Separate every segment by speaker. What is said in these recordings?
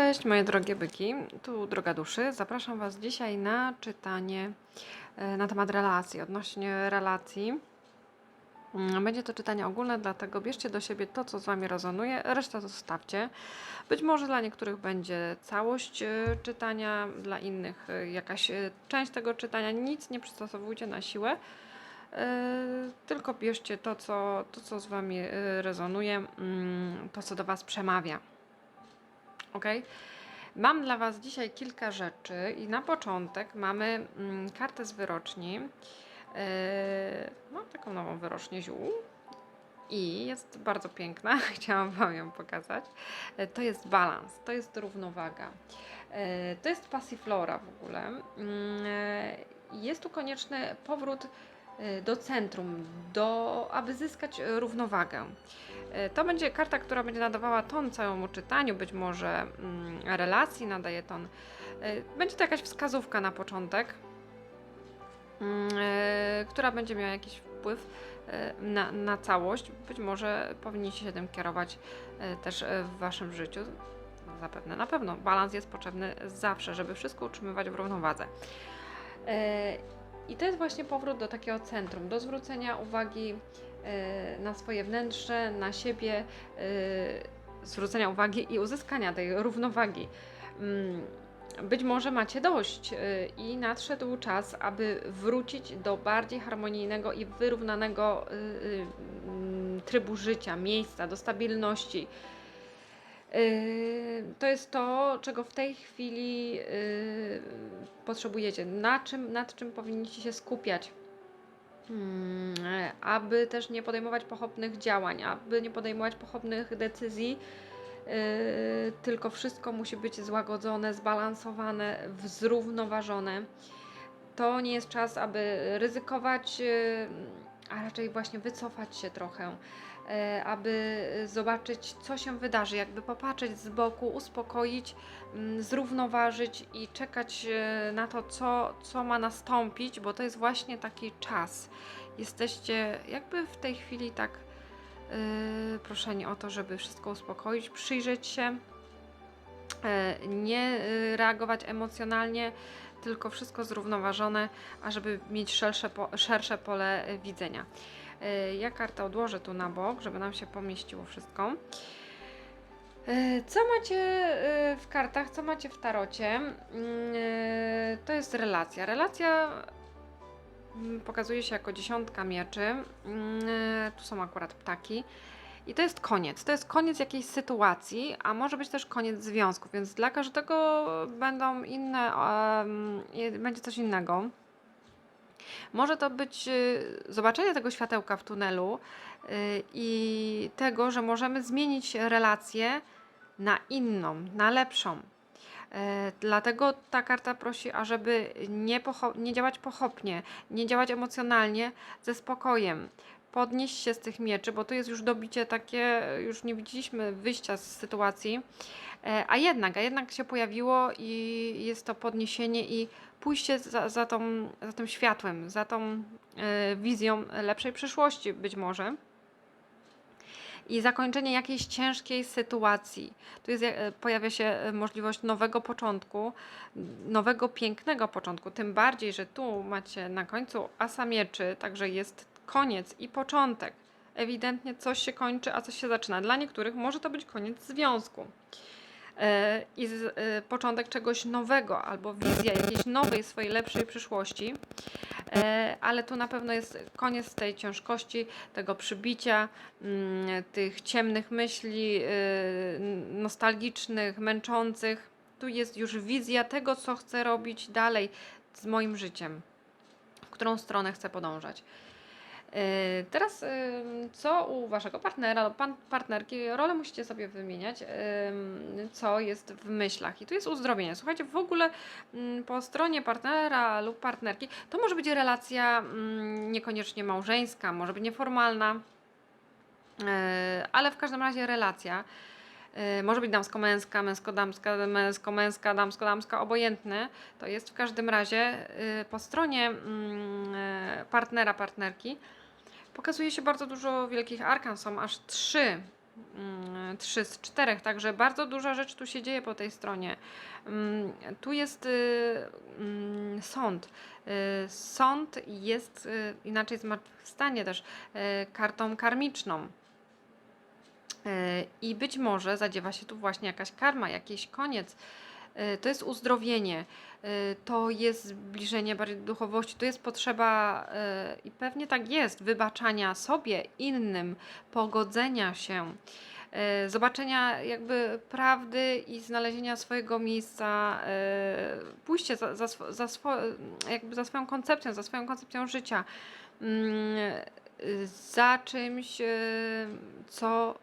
Speaker 1: Cześć moje drogie byki, tu droga duszy. Zapraszam Was dzisiaj na czytanie e, na temat relacji, odnośnie relacji. Mm, Będzie to czytanie ogólne, dlatego bierzcie do siebie to, co z Wami rezonuje, resztę zostawcie. Być może dla niektórych będzie całość e, czytania, dla innych e, jakaś część tego czytania. Nic nie przystosowujcie na siłę, tylko bierzcie to, co, to, co z Wami rezonuje, mm, to, co do Was przemawia. Ok? Mam dla Was dzisiaj kilka rzeczy i na początek mamy mm, kartę z wyroczni. Yy, mam taką nową wyrocznię ziół i jest bardzo piękna. Chciałam Wam ją pokazać. Yy, To jest balans, to jest równowaga. Yy, To jest passiflora w ogóle. Yy, Jest tu konieczny powrót do centrum, do, aby zyskać yy, równowagę. E, To będzie karta, która będzie nadawała ton całemu czytaniu, być może mm, relacji nadaje ton. Będzie to jakaś wskazówka na początek, mm, która będzie miała jakiś wpływ na, na całość. Być może powinniście się tym kierować też w waszym życiu. Zapewne, na pewno. Balans jest potrzebny zawsze, żeby wszystko utrzymywać w równowadze. I to jest właśnie powrót do takiego centrum, do zwrócenia uwagi e, na swoje wnętrze, na siebie, e, zwrócenia uwagi i uzyskania tej równowagi. Mm, Być może macie dość e, i nadszedł czas, aby wrócić do bardziej harmonijnego i wyrównanego trybu życia, miejsca, do stabilności. Yy, To jest to, czego w tej chwili yy, potrzebujecie, na czym, nad czym powinniście się skupiać, Mm, aby też nie podejmować pochopnych działań, aby nie podejmować pochopnych decyzji, yy, tylko wszystko musi być złagodzone, zbalansowane, zrównoważone. To nie jest czas, aby ryzykować, a raczej właśnie wycofać się trochę aby zobaczyć, co się wydarzy, jakby popatrzeć z boku, uspokoić, mm, zrównoważyć i czekać e, na to, co, co ma nastąpić, bo to jest właśnie taki czas. Jesteście jakby w tej chwili tak e, proszeni o to, żeby wszystko uspokoić, przyjrzeć się, e, nie e, reagować emocjonalnie, tylko wszystko zrównoważone, ażeby mieć szersze, po, szersze pole e, widzenia. E, Ja kartę odłożę tu na bok, żeby nam się pomieściło wszystko. E, Co macie e, w kartach, co macie w tarocie? Mm, To jest relacja. Relacja mm, pokazuje się jako dziesiątka mieczy. Mm, Tu są akurat ptaki. I to jest koniec. To jest koniec jakiejś sytuacji, a może być też koniec związku, więc dla każdego będą inne, będzie coś innego. Może to być y, zobaczenie tego światełka w tunelu y, i tego, że możemy zmienić relację na inną, na lepszą. E, Dlatego ta karta prosi, ażeby nie, nie działać pochopnie, nie działać emocjonalnie, ze spokojem. Podnieść się z tych mieczy, bo tu jest już dobicie takie, już nie widzieliśmy wyjścia z sytuacji, E, a jednak, a jednak się pojawiło i jest to podniesienie i pójście za, za, tą, za tym światłem, za tą e, wizją lepszej przyszłości być może. I zakończenie jakiejś ciężkiej sytuacji. Tu jest, e, pojawia się e, możliwość nowego początku, nowego pięknego początku. Tym bardziej, że tu macie na końcu asa mieczy, także jest koniec i początek. Ewidentnie coś się kończy, a coś się zaczyna. Dla niektórych może to być koniec związku i z, e, początek czegoś nowego, albo wizja jakiejś nowej, swojej lepszej przyszłości. E, ale tu na pewno jest koniec tej ciężkości, tego przybicia, mm, tych ciemnych myśli, e, nostalgicznych, męczących. Tu jest już wizja tego, co chcę robić dalej z moim życiem, w którą stronę chcę podążać. Yy, Teraz, ym, co u waszego partnera pan, partnerki, rolę musicie sobie wymieniać, ym, co jest w myślach. I tu jest uzdrowienie. Słuchajcie, w ogóle ym, po stronie partnera lub partnerki to może być relacja ym, niekoniecznie małżeńska, może być nieformalna, ale w każdym razie relacja. Może być damsko-męska, męsko-damska, męsko-męska, damsko-damska, obojętne. To jest w każdym razie po stronie mm, partnera, partnerki pokazuje się bardzo dużo wielkich arkan, są aż trzy. Mm, Trzy z czterech, także bardzo duża rzecz tu się dzieje po tej stronie. Mm, Tu jest y, mm, sąd. Y, Sąd jest y, inaczej zmartwychwstanie też kartą karmiczną. I być może zadziewa się tu właśnie jakaś karma, jakiś koniec. Y, To jest uzdrowienie, y, to jest zbliżenie bardziej do duchowości, to jest potrzeba y, i pewnie tak jest, wybaczania sobie, innym, pogodzenia się, zobaczenia jakby prawdy i znalezienia swojego miejsca, pójście za, za, za, swo, jakby za swoją koncepcją, za swoją koncepcją życia, mm, za czymś, co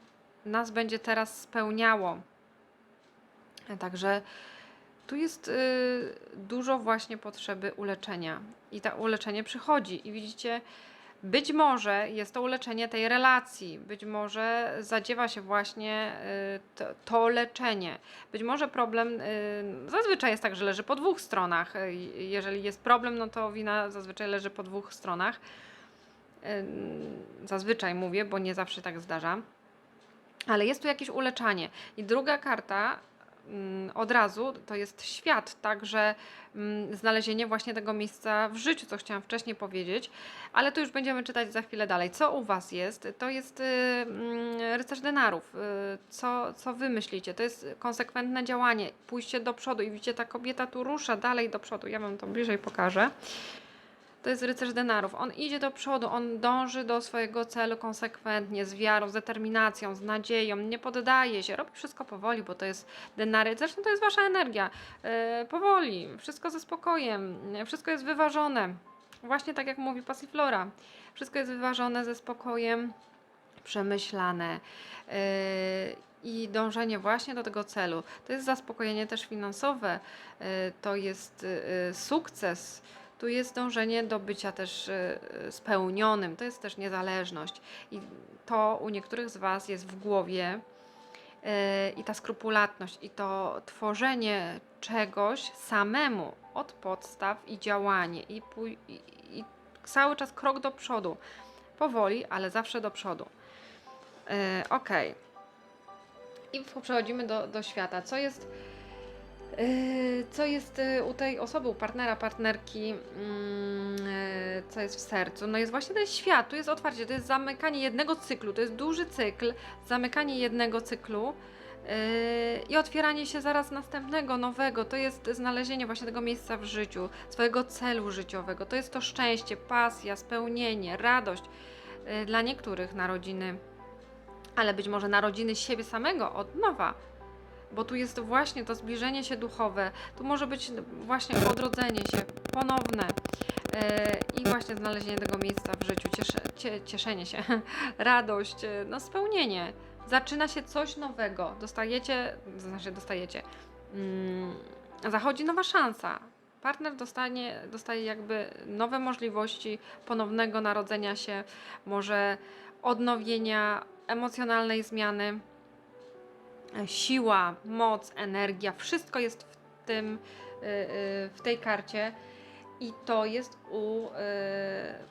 Speaker 1: nas będzie teraz spełniało. Także tu jest y, dużo właśnie potrzeby uleczenia i to uleczenie przychodzi i widzicie, być może jest to uleczenie tej relacji, być może zadziewa się właśnie y, to, to leczenie. Być może problem y, zazwyczaj jest tak, że leży po dwóch stronach. Jeżeli jest problem, no to wina zazwyczaj leży po dwóch stronach. Zazwyczaj mówię, bo nie zawsze tak zdarza. Ale jest tu jakieś uleczanie. I druga karta od razu to jest świat, także mm, znalezienie właśnie tego miejsca w życiu, co chciałam wcześniej powiedzieć, ale to już będziemy czytać za chwilę dalej. Co u Was jest? To jest y, mm, rycerz denarów. Y, co, co Wy myślicie? To jest konsekwentne działanie, pójście do przodu i widzicie, ta kobieta tu rusza dalej do przodu. Ja Wam to bliżej pokażę. To jest rycerz denarów. On idzie do przodu, on dąży do swojego celu konsekwentnie, z wiarą, z determinacją, z nadzieją, nie poddaje się, robi wszystko powoli, bo to jest denary. Zresztą to jest wasza energia. Yy, powoli, wszystko ze spokojem, wszystko jest wyważone. Właśnie tak jak mówi Passiflora. Wszystko jest wyważone ze spokojem, przemyślane. Yy, i dążenie właśnie do tego celu. To jest zaspokojenie też finansowe, yy, to jest sukces, tu jest dążenie do bycia też y, y, spełnionym, to jest też niezależność. I to u niektórych z Was jest w głowie y, i ta skrupulatność, i to tworzenie czegoś samemu od podstaw i działanie, i, i, cały czas krok do przodu. Powoli, ale zawsze do przodu. Ok. I przechodzimy do, do świata. Co jest Co jest yy, u tej osoby, u partnera, partnerki, mm, yy, co jest w sercu? No jest właśnie ten świat, tu jest otwarcie, to jest zamykanie jednego cyklu, to jest duży cykl, zamykanie jednego cyklu yy, i otwieranie się zaraz następnego, nowego. To jest znalezienie właśnie tego miejsca w życiu, swojego celu życiowego. To jest to szczęście, pasja, spełnienie, radość. Yy, Dla niektórych narodziny, ale być może narodziny siebie samego od nowa bo tu jest właśnie to zbliżenie się duchowe, tu może być właśnie odrodzenie się ponowne e, i właśnie znalezienie tego miejsca w życiu, ciesze, cie, cieszenie się, radość, e, no spełnienie. Zaczyna się coś nowego, dostajecie, znaczy dostajecie, mm, zachodzi nowa szansa. Partner dostanie, dostaje jakby nowe możliwości ponownego narodzenia się, może odnowienia, emocjonalnej zmiany siła, moc, energia, wszystko jest w tym, y, y, w tej karcie i to jest u y,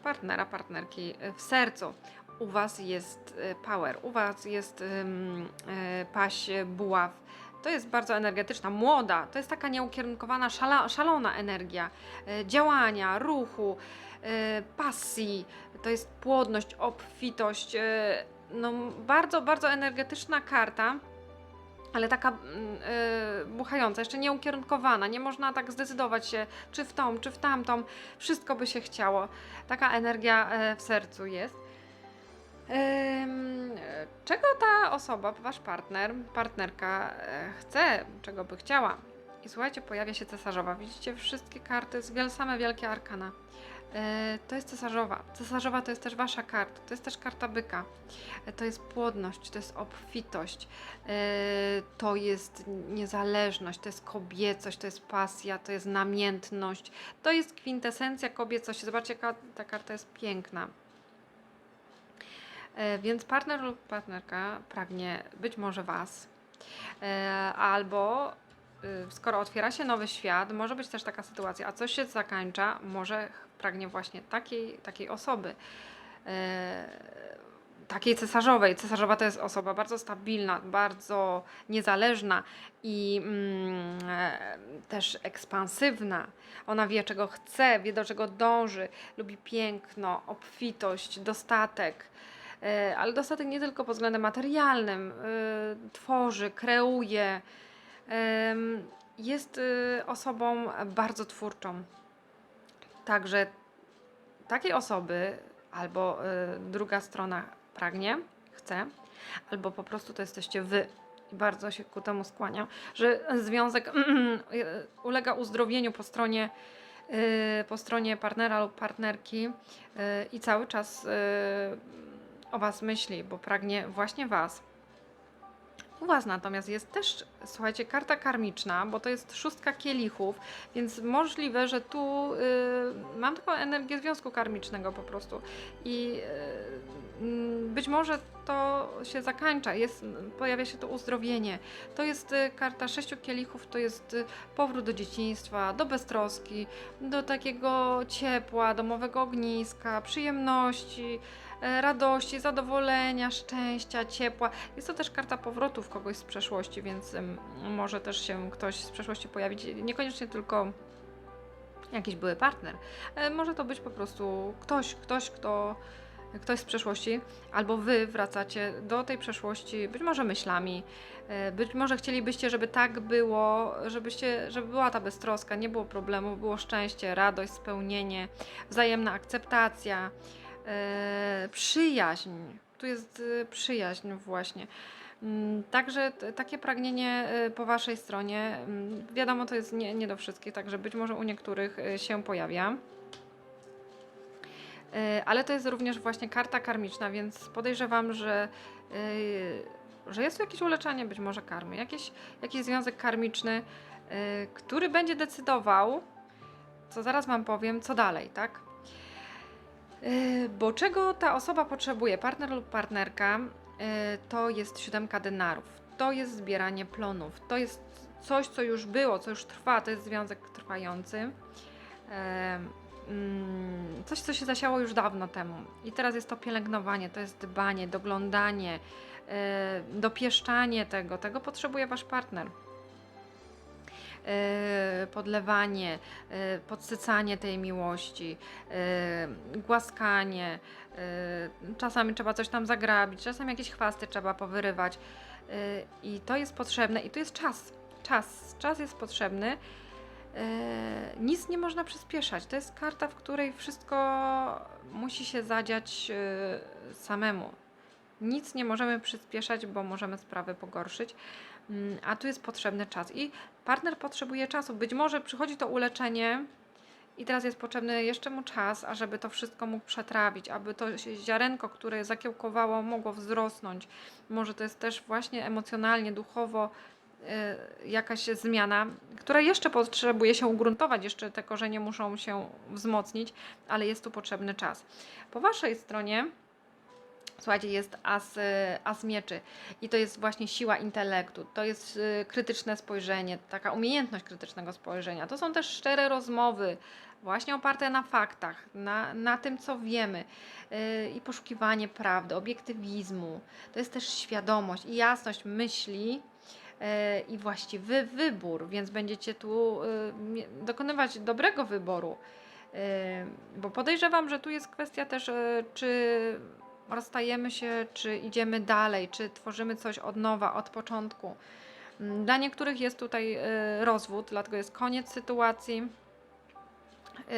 Speaker 1: partnera, partnerki w sercu. U Was jest power, u Was jest paść buław. To jest bardzo energetyczna, młoda, to jest taka nieukierunkowana, szala, szalona energia y, działania, ruchu, y, pasji. To jest płodność, obfitość. No, bardzo, bardzo energetyczna karta ale taka yy, buchająca, jeszcze nie ukierunkowana. Nie można tak zdecydować się, czy w tą, czy w tamtą. Wszystko by się chciało. Taka energia e, w sercu jest. Czego ta osoba, wasz partner, partnerka e, chce, czego by chciała? I słuchajcie, pojawia się cesarzowa. Widzicie wszystkie karty, same wielkie arkana. E, To jest cesarzowa. Cesarzowa to jest też wasza karta. To jest też karta byka. E, To jest płodność, to jest obfitość, e, to jest niezależność, to jest kobiecość, to jest pasja, to jest namiętność, to jest kwintesencja kobiecości. Zobaczcie, jaka ta karta jest piękna. Więc partner lub partnerka pragnie być może Was, albo y, skoro otwiera się nowy świat, może być też taka sytuacja, a coś się zakańcza, może pragnie właśnie takiej, takiej osoby. E, takiej cesarzowej. Cesarzowa to jest osoba bardzo stabilna, bardzo niezależna i mm, e, też ekspansywna. Ona wie, czego chce, wie, do czego dąży, lubi piękno, obfitość, dostatek. E, ale dostatek nie tylko pod względem materialnym. Tworzy, kreuje. Jest osobą bardzo twórczą. Także takiej osoby albo y, druga strona pragnie, chce, albo po prostu to jesteście wy. I bardzo się ku temu skłaniam, że związek y, ulega uzdrowieniu po stronie, y, po stronie partnera lub partnerki y, i cały czas y, o Was myśli, bo pragnie właśnie Was. U Was natomiast jest też, słuchajcie, karta karmiczna, bo to jest szóstka kielichów, więc możliwe, że tu y, mam taką energię związku karmicznego po prostu. I y, mm, być może to się zakańcza, jest, pojawia się to uzdrowienie. To jest y, karta sześciu kielichów, to jest y, powrót do dzieciństwa, do beztroski, do takiego ciepła, domowego ogniska, przyjemności radości, zadowolenia, szczęścia, ciepła. Jest to też karta powrotów kogoś z przeszłości, więc może też się ktoś z przeszłości pojawić. Niekoniecznie tylko jakiś były partner. E, Może to być po prostu ktoś, ktoś, kto ktoś z przeszłości, albo wy wracacie do tej przeszłości, być może myślami, e, być może chcielibyście, żeby tak było, żebyście, żeby była ta beztroska, nie było problemu, było szczęście, radość, spełnienie, wzajemna akceptacja, e, przyjaźń. Tu jest e, przyjaźń właśnie. Mm, Także takie pragnienie e, po Waszej stronie, mm, wiadomo, to jest nie, nie do wszystkich, także być może u niektórych e, się pojawia. E, Ale to jest również właśnie karta karmiczna, więc podejrzewam, że, e, że jest tu jakieś uleczenie być może karmy, jakiś, jakiś związek karmiczny, e, który będzie decydował, co zaraz Wam powiem, co dalej, tak? E, Bo czego ta osoba potrzebuje, partner lub partnerka, e, to jest siódemka denarów, to jest zbieranie plonów, to jest coś, co już było, co już trwa, to jest związek trwający. E, mm, Coś, co się zasiało już dawno temu. I teraz jest to pielęgnowanie, to jest dbanie, doglądanie, dopieszczanie tego. Tego potrzebuje wasz partner. E, Podlewanie, e, podsycanie tej miłości, e, głaskanie. Czasami trzeba coś tam zagrabić, czasami jakieś chwasty trzeba powyrywać. I to jest potrzebne, i tu jest czas. Czas, czas jest potrzebny. Nic nie można przyspieszać. To jest karta, w której wszystko musi się zadziać samemu. Nic nie możemy przyspieszać, bo możemy sprawy pogorszyć, a tu jest potrzebny czas. I partner potrzebuje czasu. Być może przychodzi to uleczenie i teraz jest potrzebny jeszcze mu czas, ażeby to wszystko mógł przetrawić, aby to ziarenko, które zakiełkowało, mogło wzrosnąć. Może to jest też właśnie emocjonalnie, duchowo e, jakaś zmiana, która jeszcze potrzebuje się ugruntować, jeszcze te korzenie muszą się wzmocnić, ale jest tu potrzebny czas. Po waszej stronie Słuchajcie, jest as, y, as mieczy i to jest właśnie siła intelektu, to jest y, krytyczne spojrzenie, taka umiejętność krytycznego spojrzenia. To są też szczere rozmowy, właśnie oparte na faktach, na, na tym, co wiemy y, i poszukiwanie prawdy, obiektywizmu. To jest też świadomość i jasność myśli i właściwy wybór, więc będziecie tu dokonywać dobrego wyboru. Bo podejrzewam, że tu jest kwestia też, czy rozstajemy się, czy idziemy dalej, czy tworzymy coś od nowa, od początku. Mm, Dla niektórych jest tutaj y, rozwód, dlatego jest koniec sytuacji. Y,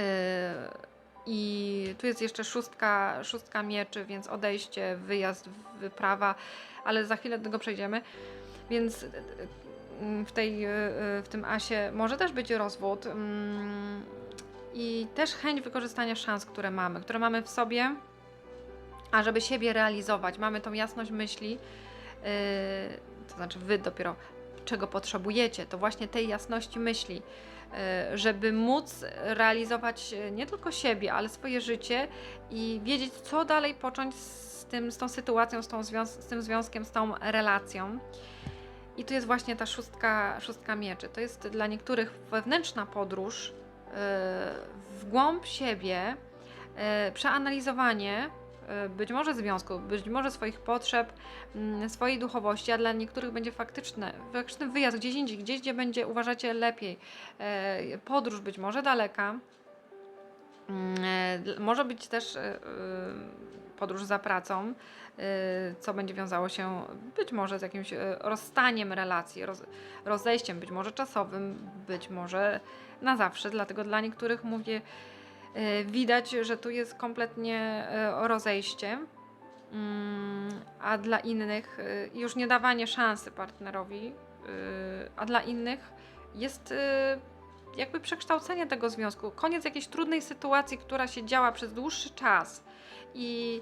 Speaker 1: I tu jest jeszcze szóstka, szóstka mieczy, więc odejście, wyjazd, wyprawa, ale za chwilę do tego przejdziemy. Więc y, w, tej, w tym asie może też być rozwód mm, i też chęć wykorzystania szans, które mamy, które mamy w sobie, a żeby siebie realizować, mamy tą jasność myśli, yy, to znaczy wy dopiero czego potrzebujecie, to właśnie tej jasności myśli, yy, żeby móc realizować yy, nie tylko siebie, ale swoje życie i wiedzieć, co dalej począć z, tym, z tą sytuacją, z, tą z tym związkiem, z tą relacją. I tu jest właśnie ta szóstka, szóstka mieczy. To jest dla niektórych wewnętrzna podróż yy, w głąb siebie, przeanalizowanie być może związku, być może swoich potrzeb, mm, swojej duchowości, a dla niektórych będzie faktyczne, faktyczny wyjazd gdzieś indziej, gdzieś, gdzie będzie uważacie lepiej, e, podróż być może daleka, Mm, e, może być też e, podróż za pracą, co będzie wiązało się być może z jakimś e, rozstaniem relacji, roz, rozejściem, być może czasowym, być może na zawsze. Dlatego dla niektórych mówię, e, widać, że tu jest kompletnie e, rozejście, Mm, a dla innych e, już nie dawanie szansy partnerowi, e, a dla innych jest e, jakby przekształcenie tego związku, koniec jakiejś trudnej sytuacji, która się działa przez dłuższy czas i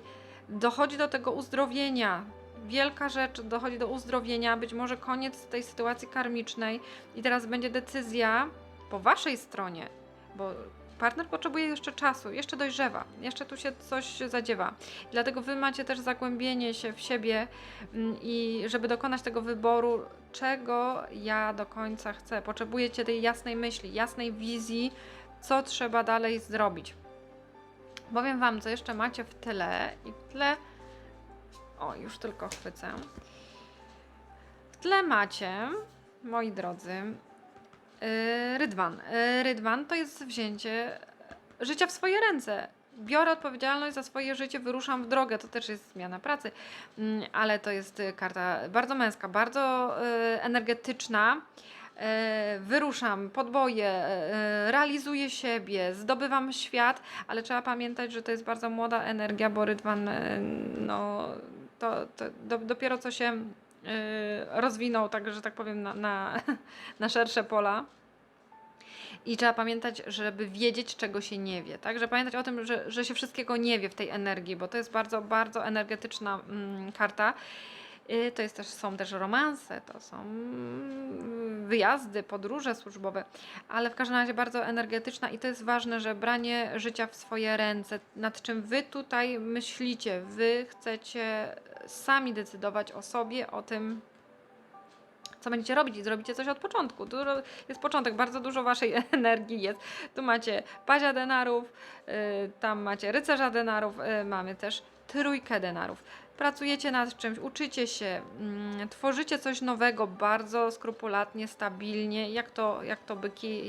Speaker 1: dochodzi do tego uzdrowienia. Wielka rzecz, dochodzi do uzdrowienia, być może koniec tej sytuacji karmicznej. I teraz będzie decyzja po waszej stronie, bo partner potrzebuje jeszcze czasu, jeszcze dojrzewa, jeszcze tu się coś zadziewa. Dlatego wy macie też zagłębienie się w siebie mm, i żeby dokonać tego wyboru, czego ja do końca chcę. Potrzebujecie tej jasnej myśli, jasnej wizji, co trzeba dalej zrobić. Powiem Wam, co jeszcze macie w tyle i w tle. O, już tylko chwycę. W tle macie, moi drodzy, yy, Rydwan. Yy, Rydwan to jest wzięcie życia w swoje ręce. Biorę odpowiedzialność za swoje życie, wyruszam w drogę. To też jest zmiana pracy, Mm, ale to jest y, karta bardzo męska, bardzo y, energetyczna. E, Wyruszam, podboję, e, realizuję siebie, zdobywam świat, ale trzeba pamiętać, że to jest bardzo młoda energia, bo Rydwan e, no, to, to do, dopiero co się e, rozwinął, tak że tak powiem, na, na, na szersze pola. I trzeba pamiętać, żeby wiedzieć, czego się nie wie. Tak? Że pamiętać o tym, że, że się wszystkiego nie wie w tej energii, bo to jest bardzo, bardzo energetyczna mm, karta. Y, To jest też, są też romanse, to są mm, wyjazdy, podróże służbowe, ale w każdym razie bardzo energetyczna i to jest ważne, że branie życia w swoje ręce, nad czym wy tutaj myślicie, wy chcecie sami decydować o sobie, o tym, co będziecie robić i zrobicie coś od początku. Jest początek, bardzo dużo waszej energii jest. Tu macie pazia denarów, y, tam macie rycerza denarów, y, mamy też trójkę denarów. Pracujecie nad czymś, uczycie się, mm, tworzycie coś nowego bardzo skrupulatnie, stabilnie, jak to, jak to byki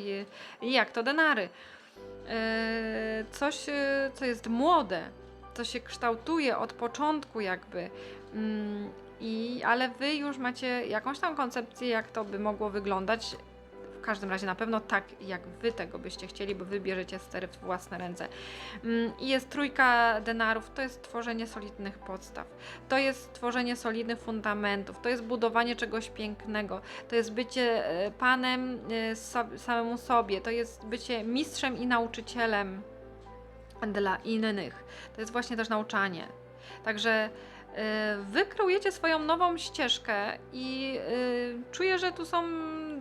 Speaker 1: i jak to denary. Y, Coś, y, co jest młode, co się kształtuje od początku jakby. Mm, I, ale wy już macie jakąś tam koncepcję, jak to by mogło wyglądać. Każdym razie na pewno tak, jak wy tego byście chcieli, bo wy bierzecie stery w własne ręce. Mm, I jest trójka denarów, to jest tworzenie solidnych podstaw, to jest tworzenie solidnych fundamentów, to jest budowanie czegoś pięknego, to jest bycie e, panem e, samemu sobie, to jest bycie mistrzem i nauczycielem dla innych. To jest właśnie też nauczanie. Także y, wy swoją nową ścieżkę i czuję, że tu są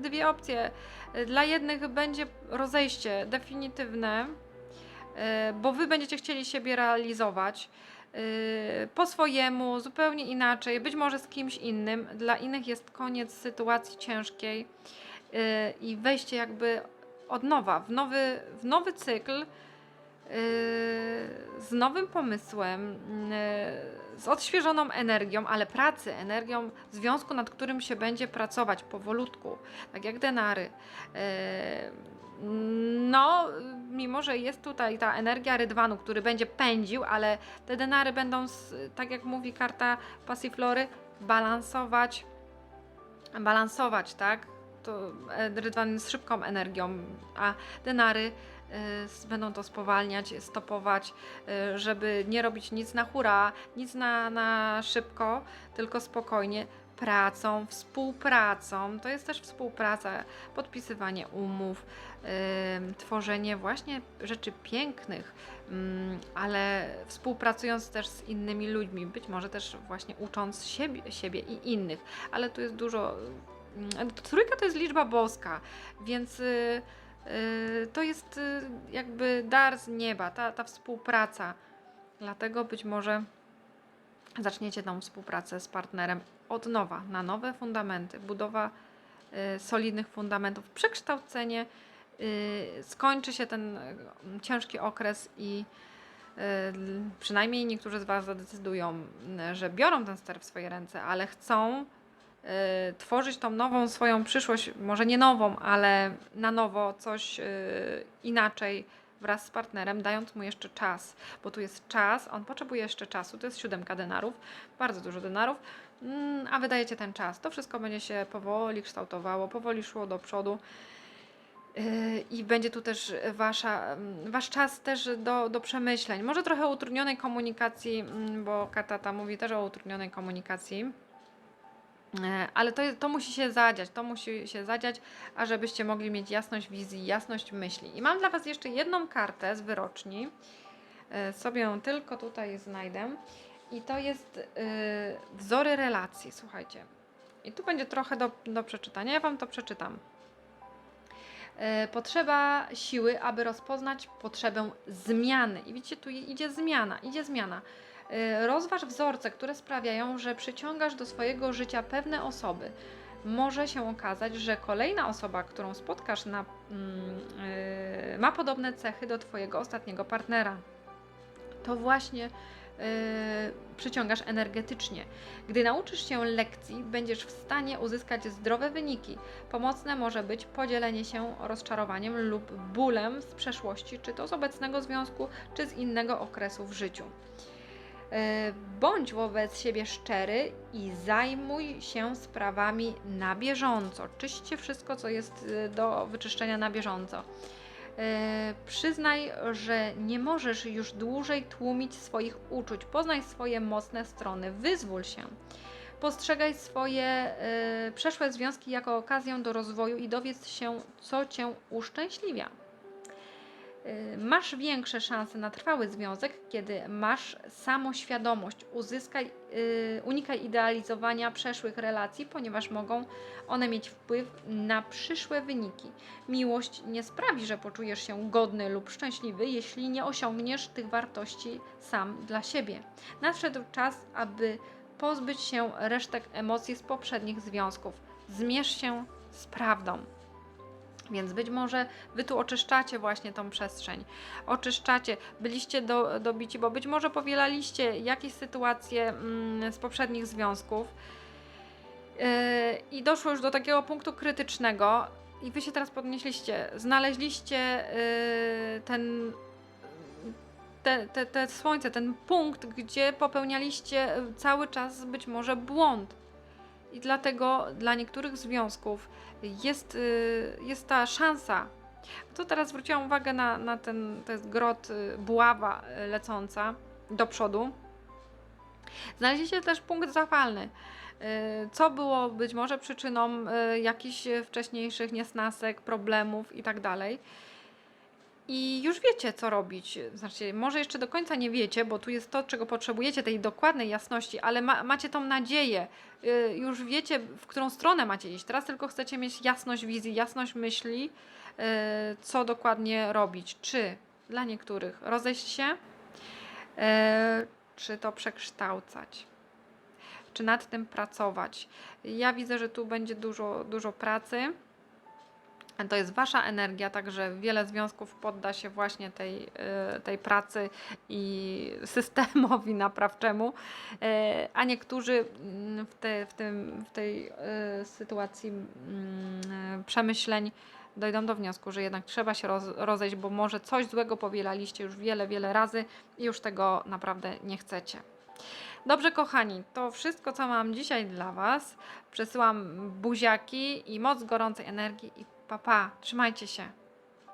Speaker 1: dwie opcje. Y, Dla jednych będzie rozejście definitywne, y, bo wy będziecie chcieli siebie realizować y, po swojemu, zupełnie inaczej, być może z kimś innym. Dla innych jest koniec sytuacji ciężkiej i wejście jakby od nowa, w nowy, w nowy cykl, z nowym pomysłem, z odświeżoną energią, ale pracy, energią związku, nad którym się będzie pracować powolutku, tak jak denary. Yy, No, mimo że jest tutaj ta energia rydwanu, który będzie pędził, ale te denary będą, tak jak mówi karta Passiflory, balansować, balansować, tak? To e, rydwan jest szybką energią, a denary będą to spowalniać, stopować, y, żeby nie robić nic na hura, nic na, na szybko, tylko spokojnie. Pracą, współpracą, to jest też współpraca, podpisywanie umów, tworzenie właśnie rzeczy pięknych, ym, ale współpracując też z innymi ludźmi, być może też właśnie ucząc siebie, siebie i innych, ale tu jest dużo. ym, Trójka to jest liczba boska, więc y, y, to jest y, jakby dar z nieba, ta, ta współpraca. Dlatego być może zaczniecie tą współpracę z partnerem od nowa, na nowe fundamenty, budowa y, solidnych fundamentów, przekształcenie, y, skończy się ten y, ciężki okres i przynajmniej niektórzy z Was zadecydują, że biorą ten ster w swoje ręce, ale chcą y, tworzyć tą nową swoją przyszłość, może nie nową, ale na nowo coś y, inaczej wraz z partnerem, dając mu jeszcze czas, bo tu jest czas, on potrzebuje jeszcze czasu, to jest siódemka denarów, bardzo dużo denarów, mm, a wydajecie ten czas. To wszystko będzie się powoli kształtowało, powoli szło do przodu. Yy, I będzie tu też wasza, mm, wasz czas też do, do przemyśleń. Może trochę utrudnionej komunikacji, mm, bo Katata mówi też o utrudnionej komunikacji. E, Ale to, to musi się zadziać, to musi się zadziać, ażebyście mogli mieć jasność wizji, jasność myśli. I mam dla Was jeszcze jedną kartę z wyroczni. E, Sobie ją tylko tutaj znajdę. I to jest y, wzory relacji, słuchajcie. I tu będzie trochę do, do przeczytania. Ja Wam to przeczytam. E, Potrzeba siły, aby rozpoznać potrzebę zmiany. I widzicie, tu idzie zmiana, idzie zmiana. E, Rozważ wzorce, które sprawiają, że przyciągasz do swojego życia pewne osoby. Może się okazać, że kolejna osoba, którą spotkasz, na, e, ma podobne cechy do Twojego ostatniego partnera. To właśnie e, przyciągasz energetycznie. Gdy nauczysz się lekcji, będziesz w stanie uzyskać zdrowe wyniki. Pomocne może być podzielenie się rozczarowaniem lub bólem z przeszłości, czy to z obecnego związku, czy z innego okresu w życiu. E, Bądź wobec siebie szczery i zajmuj się sprawami na bieżąco. Czyście wszystko, co jest e, do wyczyszczenia na bieżąco. E, Przyznaj, że nie możesz już dłużej tłumić swoich uczuć. Poznaj swoje mocne strony, wyzwól się. Postrzegaj swoje przeszłe związki jako okazję do rozwoju i dowiedz się, co cię uszczęśliwia. Y, Masz większe szanse na trwały związek, kiedy masz samoświadomość. Uzyskaj, y, unikaj idealizowania przeszłych relacji, ponieważ mogą one mieć wpływ na przyszłe wyniki. Miłość nie sprawi, że poczujesz się godny lub szczęśliwy, jeśli nie osiągniesz tych wartości sam dla siebie. Nadszedł czas, aby pozbyć się resztek emocji z poprzednich związków. Zmierz się z prawdą. Więc być może wy tu oczyszczacie właśnie tą przestrzeń. Oczyszczacie, byliście do, dobici, bo być może powielaliście jakieś sytuacje mm, z poprzednich związków yy, i doszło już do takiego punktu krytycznego i wy się teraz podnieśliście, znaleźliście yy, ten te, te, te słońce, ten punkt, gdzie popełnialiście cały czas być może błąd. I dlatego dla niektórych związków jest, y, jest ta szansa. Tu teraz zwróciłam uwagę na, na ten, jest grot y, buława y, lecąca do przodu. Znaleźliście też punkt zapalny. Co było być może przyczyną jakichś wcześniejszych niesnasek, problemów i tak. I już wiecie, co robić. Znaczy, może jeszcze do końca nie wiecie, bo tu jest to, czego potrzebujecie, tej dokładnej jasności, ale ma, macie tą nadzieję. Y, już wiecie, w którą stronę macie iść. Teraz tylko chcecie mieć jasność wizji, jasność myśli, y, co dokładnie robić. Czy dla niektórych rozejść się, y, czy to przekształcać. Czy nad tym pracować? Ja widzę, że tu będzie dużo, dużo pracy. To jest wasza energia, także wiele związków podda się właśnie tej, y, tej pracy i systemowi naprawczemu, y, a niektórzy mm, w, te, w, tym, w tej y, sytuacji mm, przemyśleń dojdą do wniosku, że jednak trzeba się roz, rozejść, bo może coś złego powielaliście już wiele, wiele razy i już tego naprawdę nie chcecie. Dobrze, kochani, to wszystko, co mam dzisiaj dla Was. Przesyłam buziaki i moc gorącej energii i papa, pa. trzymajcie się.